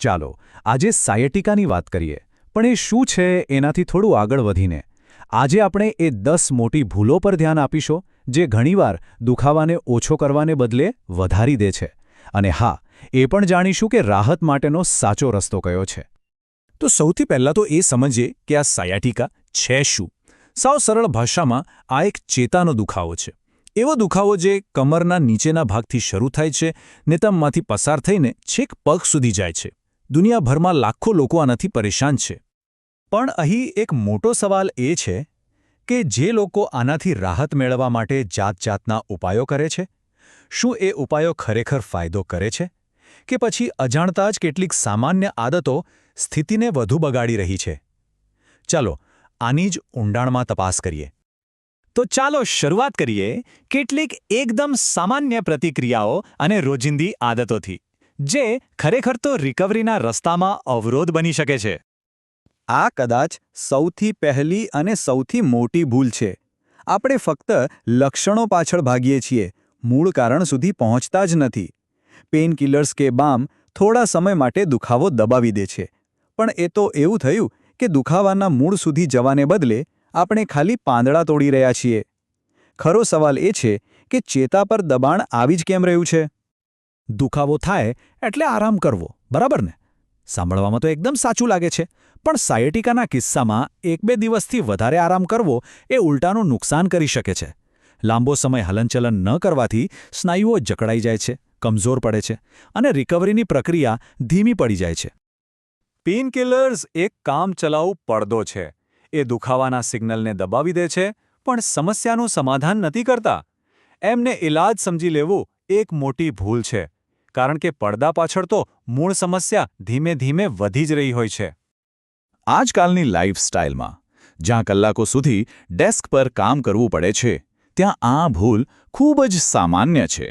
ચાલો, આજે સાયટિકાની વાત કરીએ. પણ એ શું છે એનાથી થોડું આગળ વધીને. આજે આપણે એ દસ મોટી ભૂલો પર ધ્યાન આપીશું, જે ઘણીવાર દુખાવાને ઓછો કરવાને બદલે વધારી દે છે. અને હા, એ પણ જાણીશું કે રાહત માટેનો સાચો રસ્તો કયો છે. તો સૌથી પહેલાં તો એ સમજીએ કે આ સાયાટિકા છે શું. સાવ સરળ ભાષામાં આ એક ચેતાનો દુખાવો છે. એવો દુખાવો જે કમરના નીચેના ભાગથી શરૂ થાય છે નેતમમાંથી પસાર થઈને છેક પગ સુધી જાય છે. દુનિયાભરમાં લાખો લોકો આનાથી પરેશાન છે. પણ અહીં એક મોટો સવાલ એ છે કે જે લોકો આનાથી રાહત મેળવવા માટે જાતજાતના ઉપાયો કરે છે? શું એ ઉપાયો ખરેખર ફાયદો કરે છે? કે પછી અજાણતા જ કેટલીક સામાન્ય આદતો સ્થિતિને વધુ બગાડી રહી છે? ચાલો, આની જ ઊંડાણમાં તપાસ કરીએ. તો ચાલો શરૂઆત કરીએ કેટલીક એકદમ સામાન્ય પ્રતિક્રિયાઓ અને રોજિંદી આદતોથી. જે ખરેખર તો રિકવરીના રસ્તામાં અવરોધ બની શકે છે. આ કદાચ સૌથી પહેલી અને સૌથી મોટી ભૂલ છે. આપણે ફક્ત લક્ષણો પાછળ ભાગીએ છીએ, મૂળ કારણ સુધી પહોંચતા જ નથી. પેઇનકિલર્સ કે બામ થોડા સમય માટે દુખાવો દબાવી દે છે. પણ એ તો એવું થયું કે દુખાવાના મૂળ સુધી જવાને બદલે આપણે ખાલી પાંદડા તોડી રહ્યા છીએ. ખરો સવાલ એ છે કે ચેતા પર દબાણ આવી જ કેમ રહ્યું છે? દુખાવો થાય એટલે આરામ કરવો, બરાબર ને? સાંભળવામાં તો એકદમ સાચું લાગે છે. પણ સાયટિકાના કિસ્સામાં એક બે દિવસથી વધારે આરામ કરવો એ ઉલટાનું નુકસાન કરી શકે છે. લાંબો સમય હલનચલન ન કરવાથી સ્નાયુઓ જકડાઈ જાય છે, કમજોર પડે છે અને રિકવરીની પ્રક્રિયા ધીમી પડી જાય છે. પેઇનકિલર્સ એક કામચલાઉ પડદો છે. એ દુખાવાના સિગ્નલને દબાવી દે છે, પણ સમસ્યાનું સમાધાન નથી કરતા. એમને ઇલાજ સમજી લેવું એક મોટી ભૂલ છે. કારણ કે પડદા પાછળ તો મૂળ સમસ્યા ધીમે ધીમે વધી જ રહી હોય છે. આજકાલની લાઇફસ્ટાઇલમાં જ્યાં કલાકો સુધી ડેસ્ક પર કામ કરવું પડે છે, ત્યાં આ ભૂલ ખૂબ જ સામાન્ય છે.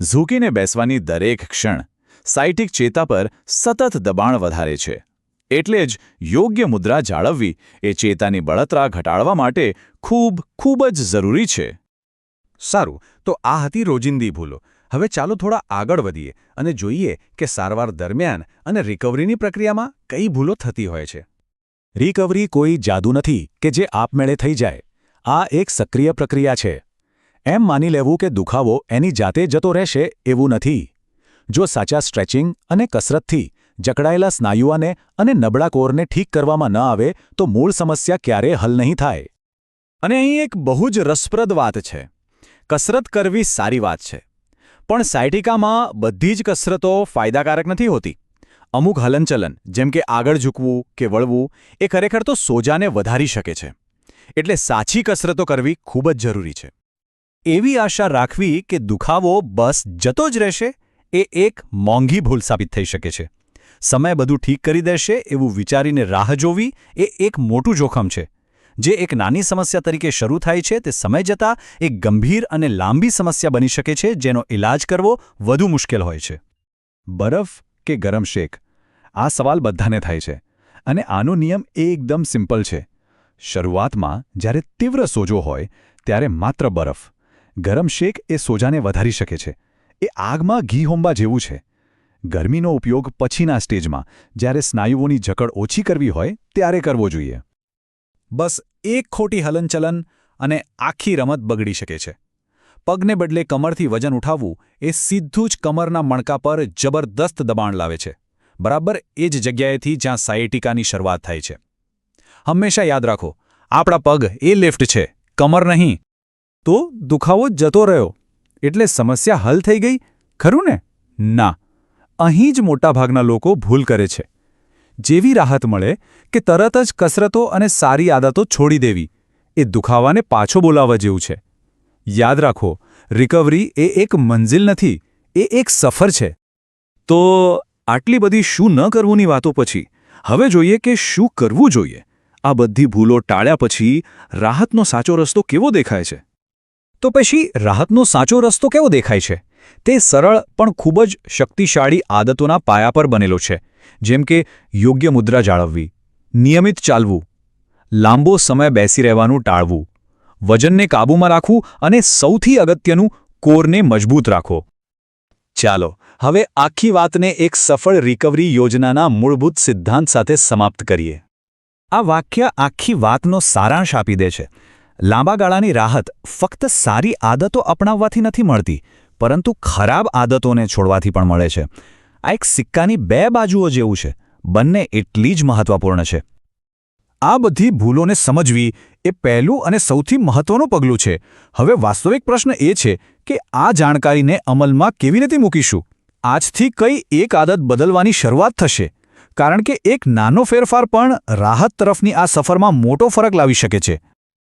ઝૂકીને બેસવાની દરેક ક્ષણ સાઇટિક ચેતા પર સતત દબાણ વધારે છે. એટલે જ યોગ્ય મુદ્રા જાળવવી એ ચેતાની બળતરા ઘટાડવા માટે ખૂબ ખૂબ જ જરૂરી છે. સારું, તો આ હતી રોજિંદી ભૂલો. હવે ચાલો થોડા આગળ વધીએ અને જોઈએ કે સારવાર દરમિયાન અને રિકવરીની પ્રક્રિયામાં કઈ ભૂલો થતી હોય છે. રિકવરી કોઈ જાદુ નથી કે જે આપમેળે થઈ જાય. આ એક સક્રિય પ્રક્રિયા છે. એમ માની લેવું કે દુખાવો એની જાતે જતો રહેશે એવું નથી. જો સાચા સ્ટ્રેચિંગ અને કસરતથી જકડાયેલા સ્નાયુઓને અને નબળા કોરને ઠીક કરવામાં ન આવે તો મૂળ સમસ્યા ક્યારેય હલ નહીં થાય. અને અહીં એક બહુ જ રસપ્રદ વાત છે. કસરત કરવી સારી વાત છે. પણ સાયટિકામાં બધી જ કસરતો ફાયદાકારક નથી હોતી. અમુક હલનચલન, જેમ કે આગળ ઝૂકવું કે વળવું, એ ખરેખર તો સોજાને વધારી શકે છે. એટલે સાચી કસરતો કરવી ખૂબ જ જરૂરી છે. એવી આશા રાખવી કે દુખાવો બસ જતો જ રહેશે, એ એક મોંઘી ભૂલ સાબિત થઈ શકે છે. સમય બધું ઠીક કરી દેશે એવું વિચારીને રાહ જોવી એ એક મોટું જોખમ છે. જે એક નાની સમસ્યા તરીકે શરૂ થાય છે, તે સમય જતાં એક ગંભીર અને લાંબી સમસ્યા બની શકે છે, જેનો ઇલાજ કરવો વધુ મુશ્કેલ હોય છે. બરફ કે ગરમ શેક? આ સવાલ બધાને થાય છે, અને આનો નિયમ એકદમ સિમ્પલ છે. શરૂઆતમાં જ્યારે તીવ્ર સોજો હોય, ત્યારે માત્ર બરફ. ગરમ શેક એ સોજાને વધારી શકે છે. એ આગમાં ઘી હોંબા જેવું છે. ગરમીનો ઉપયોગ પછીના સ્ટેજમાં, જ્યારે સ્નાયુઓની જકડ ઓછી કરવી હોય, ત્યારે કરવો જોઈએ. બસ એક ખોટી હલનચલન અને આખી રમત બગડી શકે છે. પગને બદલે કમરથી વજન ઉઠાવવું એ સીધું જ કમરના મણકા પર જબરદસ્ત દબાણ લાવે છે. બરાબર એ જ જગ્યાએથી જ્યાં સાયટિકાની શરૂઆત થાય છે. હંમેશા યાદ રાખો, આપણા પગ એ લિફ્ટ છે, કમર નહીં. તો દુખાવો જતો રહ્યો. એટલે સમસ્યા હલ થઈ ગઈ? ખરું ને? ના. અહીં જ મોટાભાગના લોકો ભૂલ કરે છે. જેવી રાહત મળે કે તરત જ કસરતો અને સારી આદતો છોડી દેવી. એ દુખાવાને પાછો બોલાવવા જેવું છે. યાદ રાખો, રિકવરી એ એક મંજિલ નથી, એ એક સફર છે. તો આટલી બધી શું ન કરવુંની વાતો પછી? હવે જોઈએ કે શું કરવું જોઈએ? આ બધી ભૂલો ટાળ્યા પછી રાહતનો સાચો રસ્તો કેવો દેખાય છે? તો પછી રાહતનો સાચો રસ્તો કેવો દેખાય છે? તે સરળ પણ ખૂબ જ શક્તિશાળી આદતોના પાયા પર બનેલો છે, જેમ કે યોગ્ય મુદ્રા જાળવવી, નિયમિત ચાલવું, લાંબો સમય બેસી રહેવાનું ટાળવું, વજનને કાબૂમાં રાખવું અને સૌથી અગત્યનું, કોરને મજબૂત રાખો ચાલો, હવે આખી વાતને એક સફળ રિકવરી યોજનાના મૂળભૂત સિદ્ધાંત સાથે સમાપ્ત કરીએ. આ વાક્ય આખી વાતનો સારાંશ આપી દે છે. લાંબા ગાળાની રાહત ફક્ત સારી આદતો અપનાવવાથી નથી મળતી પરંતુ ખરાબ આદતોને છોડવાથી પણ મળે છે. આ એક સિક્કાની બે બાજુઓ જેવું છે. બંને એટલી જ મહત્વપૂર્ણ છે. આ બધી ભૂલોને સમજવી એ પહેલું અને સૌથી મહત્વનું પગલું છે. હવે વાસ્તવિક પ્રશ્ન એ છે કે આ જાણકારીને અમલમાં કેવી રીતે મૂકીશું? આજથી કઈ એક આદત બદલવાની શરૂઆત થશે? કારણ કે એક નાનો ફેરફાર પણ રાહત તરફની આ સફરમાં મોટો ફરક લાવી શકે છે.